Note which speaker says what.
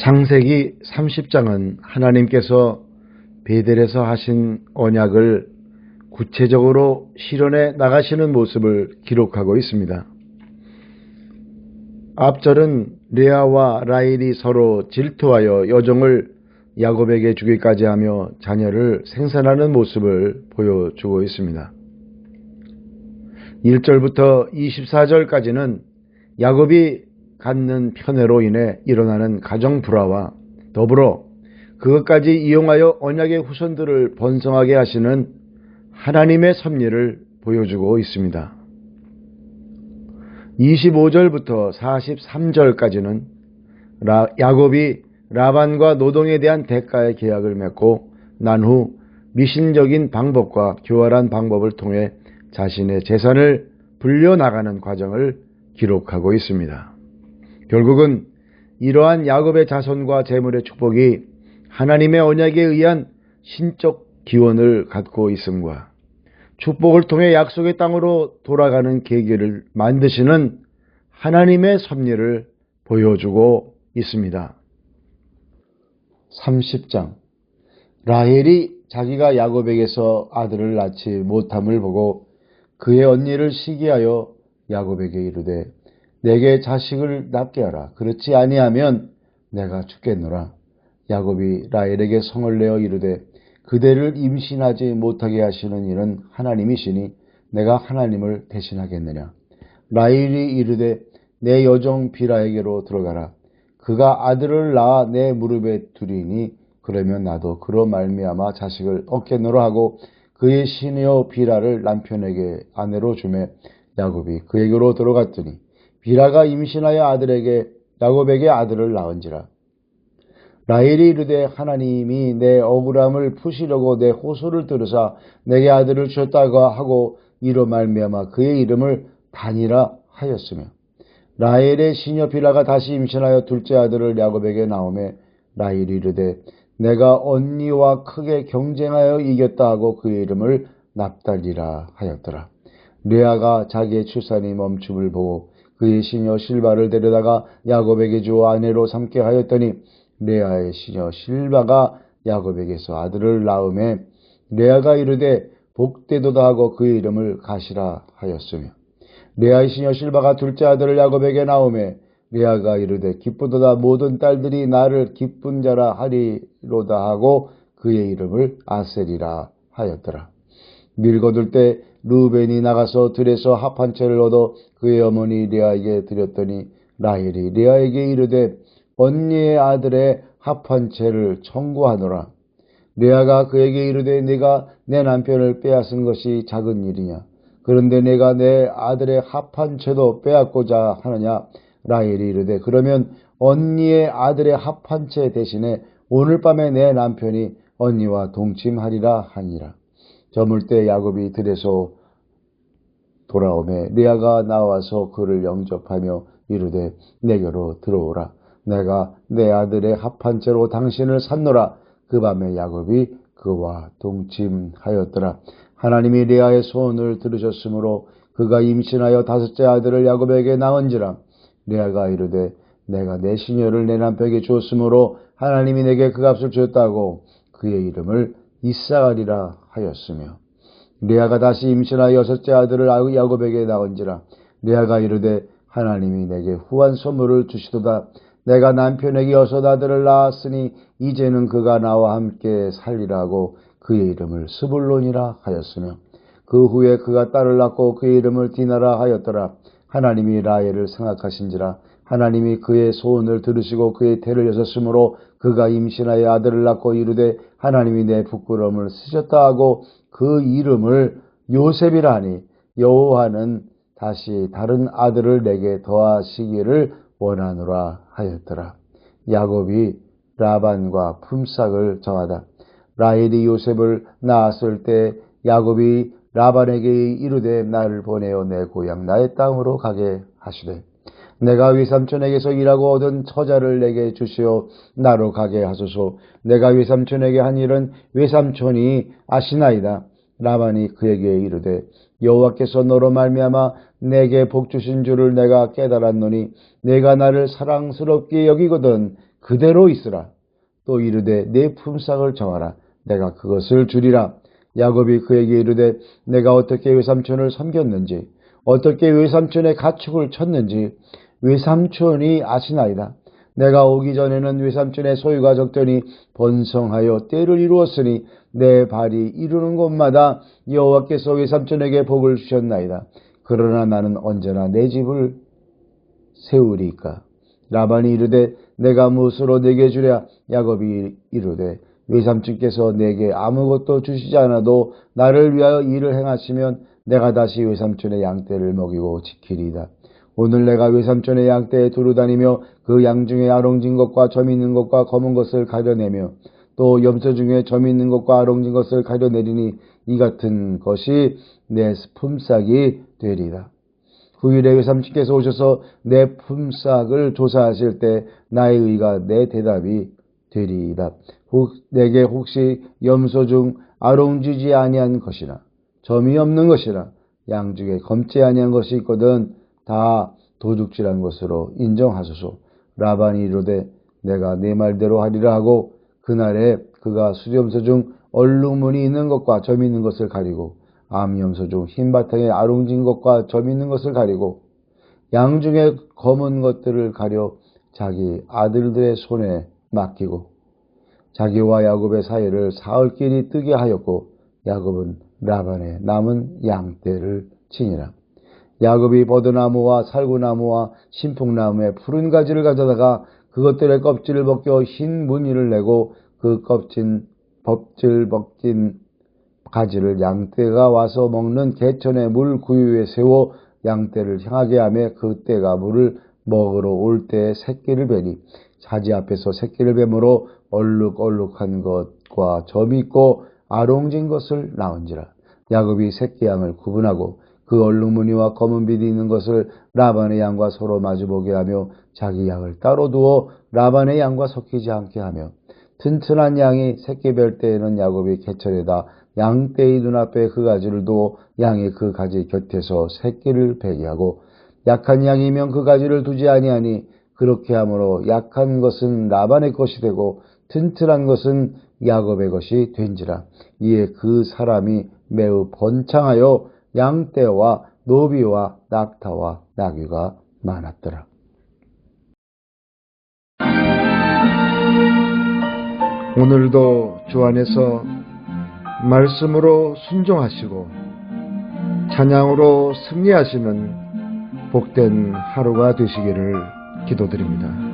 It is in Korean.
Speaker 1: 창세기 30장은 하나님께서 베델에서 하신 언약을 구체적으로 실현해 나가시는 모습을 기록하고 있습니다. 앞절은 레아와 라일이 서로 질투하여 여종을 야곱에게 주기까지 하며 자녀를 생산하는 모습을 보여주고 있습니다. 1절부터 24절까지는 야곱이 갖는 편애로 인해 일어나는 가정 불화와 더불어 그것까지 이용하여 언약의 후손들을 번성하게 하시는 하나님의 섭리를 보여주고 있습니다. 25절부터 43절까지는 야곱이 라반과 노동에 대한 대가의 계약을 맺고 난 후 미신적인 방법과 교활한 방법을 통해 자신의 재산을 불려나가는 과정을 기록하고 있습니다. 결국은 이러한 야곱의 자손과 재물의 축복이 하나님의 언약에 의한 신적 기원을 갖고 있음과 축복을 통해 약속의 땅으로 돌아가는 계기를 만드시는 하나님의 섭리를 보여주고 있습니다. 30장 라헬이 자기가 야곱에게서 아들을 낳지 못함을 보고 그의 언니를 시기하여 야곱에게 이르되 내게 자식을 낳게 하라. 그렇지 아니하면 내가 죽겠노라. 야곱이 라헬에게 성을 내어 이르되 그대를 임신하지 못하게 하시는 이는 하나님이시니 내가 하나님을 대신하겠느냐. 라헬이 이르되 내 여종 비라에게로 들어가라. 그가 아들을 낳아 내 무릎에 두리니 그러면 나도 그로 말미암아 자식을 얻겠노라 하고 그의 시녀 비라를 남편에게 아내로 주매 야곱이 그에게로 들어갔더니 비라가 임신하여 아들에게 야곱에게 아들을 낳은지라 라헬이 이르되 하나님이 내 억울함을 푸시려고 내 호소를 들으사 내게 아들을 주셨다고 하고 이로 말미암아 그의 이름을 단이라 하였으며 라헬의 시녀 빌라가 다시 임신하여 둘째 아들을 야곱에게 낳음에 라헬이 이르되 내가 언니와 크게 경쟁하여 이겼다 하고 그의 이름을 납달리라 하였더라. 레아가 자기의 출산이 멈춤을 보고 그의 시녀 실바를 데려다가 야곱에게 주어 아내로 삼게 하였더니 레아의 시녀 실바가 야곱에게서 아들을 낳음에 레아가 이르되 복되도다 하고 그의 이름을 가시라 하였으며 레아의 시녀 실바가 둘째 아들을 야곱에게 낳음에 레아가 이르되 기쁘도다 모든 딸들이 나를 기쁜 자라 하리로다 하고 그의 이름을 아셀이라 하였더라. 밀거둘 때 루벤이 나가서 들에서 합한 채를 얻어 그의 어머니 레아에게 드렸더니 라헬이 레아에게 이르되 언니의 아들의 합한 채를 청구하노라. 레아가 그에게 이르되 네가 내 남편을 빼앗은 것이 작은 일이냐. 그런데 내가 내 아들의 합한 채도 빼앗고자 하느냐. 라헬이 이르되 그러면 언니의 아들의 합한 채 대신에 오늘 밤에 내 남편이 언니와 동침하리라 하니라. 저물 때 야곱이 들에서 돌아오매 레아가 나와서 그를 영접하며 이르되 내게로 들어오라. 내가 내 아들의 합한 채로 당신을 샀노라. 그 밤에 야곱이 그와 동침하였더라. 하나님이 레아의 소원을 들으셨으므로 그가 임신하여 다섯째 아들을 야곱에게 낳은지라. 레아가 이르되 내가 내 시녀를 내 남편에게 주었으므로 하나님이 내게 그 값을 주었다고 그의 이름을 이사가리라 하였으며 레아가 다시 임신하여 여섯째 아들을 야곱에게 낳은지라 레아가 이르되 하나님이 내게 후한 선물을 주시도다. 내가 남편에게 여섯 아들을 낳았으니 이제는 그가 나와 함께 살리라고 그의 이름을 스불론이라 하였으며 그 후에 그가 딸을 낳고 그의 이름을 디나라 하였더라. 하나님이 라헬을 생각하신지라 하나님이 그의 소원을 들으시고 그의 태를 여셨으므로 그가 임신하여 아들을 낳고 이르되 하나님이 내 부끄러움을 쓰셨다 하고 그 이름을 요셉이라 하니 여호와는 다시 다른 아들을 내게 더하시기를 원하노라 하였더라. 야곱이 라반과 품삯을 정하다. 라헬이 요셉을 낳았을 때 야곱이 라반에게 이르되 나를 보내어 내 고향 나의 땅으로 가게 하시되 내가 외삼촌에게서 일하고 얻은 처자를 내게 주시어 나로 가게 하소서 내가 외삼촌에게 한 일은 외삼촌이 아시나이다 라반이 그에게 이르되 여호와께서 너로 말미암아 내게 복 주신 줄을 내가 깨달았노니 내가 나를 사랑스럽게 여기거든 그대로 있으라. 또 이르되 내 품삯을 정하라. 내가 그것을 주리라. 야곱이 그에게 이르되 내가 어떻게 외삼촌을 섬겼는지 어떻게 외삼촌의 가축을 쳤는지 외삼촌이 아시나이다. 내가 오기 전에는 외삼촌의 소유가 적더니 번성하여 때를 이루었으니 내 발이 이루는 곳마다 여호와께서 외삼촌에게 복을 주셨나이다. 그러나 나는 언제나 내 집을 세우리까. 라반이 이르되 내가 무엇으로 내게 주랴 야곱이 이르되 외삼촌께서 내게 아무것도 주시지 않아도 나를 위하여 일을 행하시면 내가 다시 외삼촌의 양떼를 먹이고 지키리이다. 오늘 내가 외삼촌의 양떼에 두루 다니며 그 양 중에 아롱진 것과 점 있는 것과 검은 것을 가려내며 또 염소 중에 점 있는 것과 아롱진 것을 가려내리니 이 같은 것이 내 품삯이 되리이다. 후일에 외삼촌께서 오셔서 내 품삯을 조사하실 때 나의 의가 내 대답이 되리이다. 혹 내게 혹시 염소 중 아롱지지 아니한 것이나 점이 없는 것이나 양 중에 검지 아니한 것이 있거든 다 도둑질한 것으로 인정하소서. 라반이 이르되 내가 네 말대로 하리라 하고 그날에 그가 수염소 중 얼룩무늬 있는 것과 점 있는 것을 가리고 암염소 중 흰 바탕에 아롱진 것과 점 있는 것을 가리고 양 중에 검은 것들을 가려 자기 아들들의 손에 맡기고 자기와 야곱의 사이를 사흘길이 뜨게 하였고 야곱은 라반의 남은 양떼를 치니라. 야곱이 버드나무와 살구나무와 신풍나무의 푸른 가지를 가져다가 그것들의 껍질을 벗겨 흰 무늬를 내고 그 껍진 법질 벗긴 가지를 양떼가 와서 먹는 개천의 물 구유에 세워 양떼를 향하게 하며 그 떼가 물을 먹으러 올 때에 새끼를 베니 자지 앞에서 새끼를 뱀으로 얼룩얼룩한 것과 점 있고 아롱진 것을 낳은지라. 야곱이 새끼 양을 구분하고 그 얼룩무늬와 검은 빛이 있는 것을 라반의 양과 서로 마주보게 하며 자기 양을 따로 두어 라반의 양과 섞이지 않게 하며 튼튼한 양이 새끼 별 때에는 야곱이 개천에다 양떼의 눈앞에 그 가지를 두어 양이 그 가지 곁에서 새끼를 베게 하고 약한 양이면 그 가지를 두지 아니하니 그렇게 함으로 약한 것은 라반의 것이 되고 튼튼한 것은 야곱의 것이 된지라. 이에 그 사람이 매우 번창하여 양떼와 노비와 낙타와 나귀가 많았더라. 오늘도 주 안에서 말씀으로 순종하시고 찬양으로 승리하시는 복된 하루가 되시기를 기도드립니다.